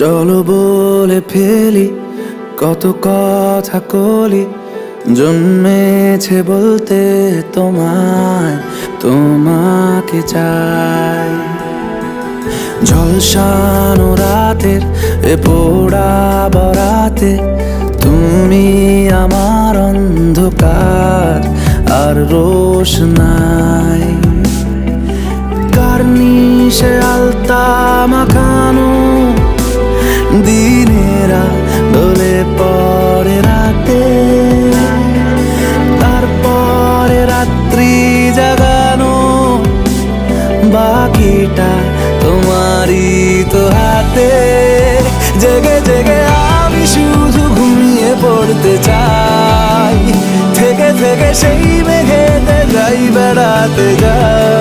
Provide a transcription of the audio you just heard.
চলো বলে ফেলি, কত কথা কলি, জন্মেছে বলতে তোমায়, তোমাকে চাই। ঝলসানো রাতের এ পোড়া বরাতে, তুমি আমার অন্ধকার, আর রোশ নাই। কার্নিশে আলতা বাকিটা তোমারই তো হাতে। জেগে জেগে আমি শুধু ঘুমিয়ে পড়তে চাই। থেকে থেকে সেই মেঘেতে যাই, বেড়াতে যাই।